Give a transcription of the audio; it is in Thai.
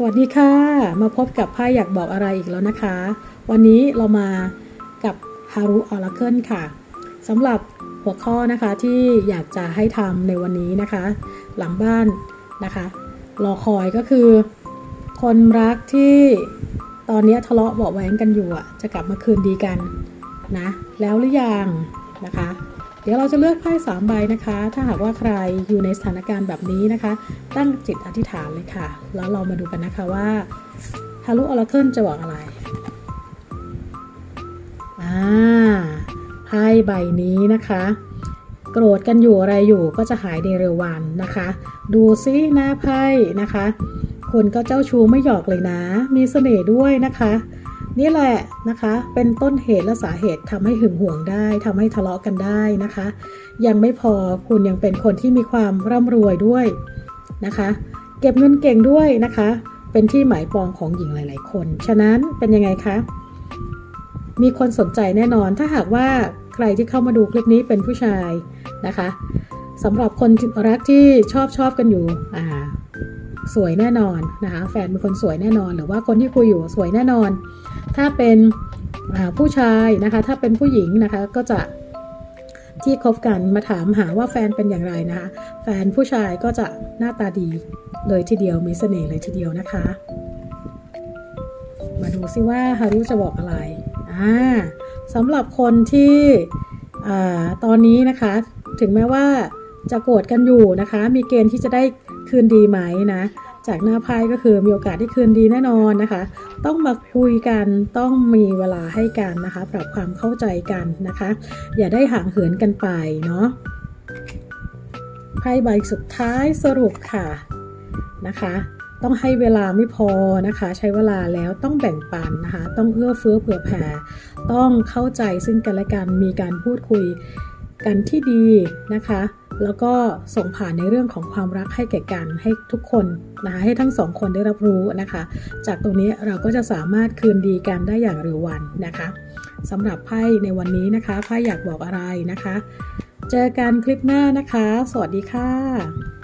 สวัสดีค่ะ มาพบกับไพ่อยากบอกอะไรอีกแล้วนะคะ วันนี้เรามากับฮารุออราเคิลค่ะสำหรับหัวข้อนะคะที่อยากจะให้ทำในวันนี้นะคะ หลังบ้านนะคะรอคอยก็คือ คนรักที่ตอนนี้ทะเลาะเบาแหวงกันอยู่อะจะกลับมาคืนดีกันนะ แล้วหรือยังนะคะ เดี๋ยวเราจะเลือกไพ่สามใบนะคะ ถ้าหากว่าใครอยู่ในสถานการณ์แบบนี้นะคะ ตั้งจิตอธิษฐานเลยค่ะ แล้วเรามาดูกันนะคะว่าฮารุออราเคิลจะบอกอะไรอ่าไพ่ใบนี้นะคะ โกรธกันอยู่อะไรอยู่ก็จะหายในเร็ววันนะคะ ดูซิหน้าไพ่นะคะ คนก็เจ้าชู้ไม่หยอกเลยนะ มีเสน่ห์ด้วยนะคะ นี่แหละนะคะ เป็นต้นเหตุและสาเหตุทำให้หึงหวงได้ทำให้ทะเลาะกันได้นะคะ ยังไม่พอคุณยังเป็นคนที่มีความร่ำรวยด้วยนะคะ เก็บเงินเก่งด้วยนะคะ เป็นที่หมายปองของหญิงหลาย ๆ คน ฉะนั้นเป็นยังไงคะมีคนสนใจแน่นอนถ้าหากว่าใครที่เข้ามาดูคลิปนี้เป็นผู้ชายนะคะสำหรับคนรักที่ชอบชอบกันอยู่อ่าสวยแน่นอนนะคะ แฟนเป็นคนสวยแน่นอน หรือว่าคนที่คุยอยู่สวยแน่นอน ถ้าเป็นผู้ชายนะคะ ถ้าเป็นผู้หญิงนะคะก็จะที่คบกันมาถามหาว่าแฟนเป็นอย่างไรนะคะ แฟนผู้ชายก็จะหน้าตาดีเลยทีเดียวมีเสน่ห์เลยทีเดียวนะคะ มาดูซิว่าฮารุจะบอกอะไรอ่าสำหรับคนที่อ่าตอนนี้นะคะ ถึงแม้ว่าจะโกรธกันอยู่นะคะ มีเกณฑ์ที่จะได้คืนดีไหมนะ จากหน้าไพ่ก็คือมีโอกาสที่คืนดีแน่นอนนะคะ ต้องมาคุยกันต้องมีเวลาให้กันนะคะ ปรับความเข้าใจกันนะคะ อย่าได้ห่างเหินกันไปเนาะไพ่ใบสุดท้ายสรุปค่ะนะคะ ต้องให้เวลาไม่พอนะคะ ใช้เวลาแล้วต้องแบ่งปันนะคะ ต้องเอื้อเฟื้อเผื่อแผ่ต้องเข้าใจซึ่งกันและกันมีการพูดคุยกันที่ดีนะคะ แล้วก็ส่งผ่านในเรื่องของความรักให้แก่กันให้ทุกคนนะคะให้ทั้งสองคนได้รับรู้นะคะ จากตรงนี้เราก็จะสามารถคืนดีกันได้อย่างเร็ววันนะคะสำหรับไพ่ในวันนี้นะคะไพ่อยากบอกอะไรนะคะ เจอกันคลิปหน้านะคะ สวัสดีค่ะ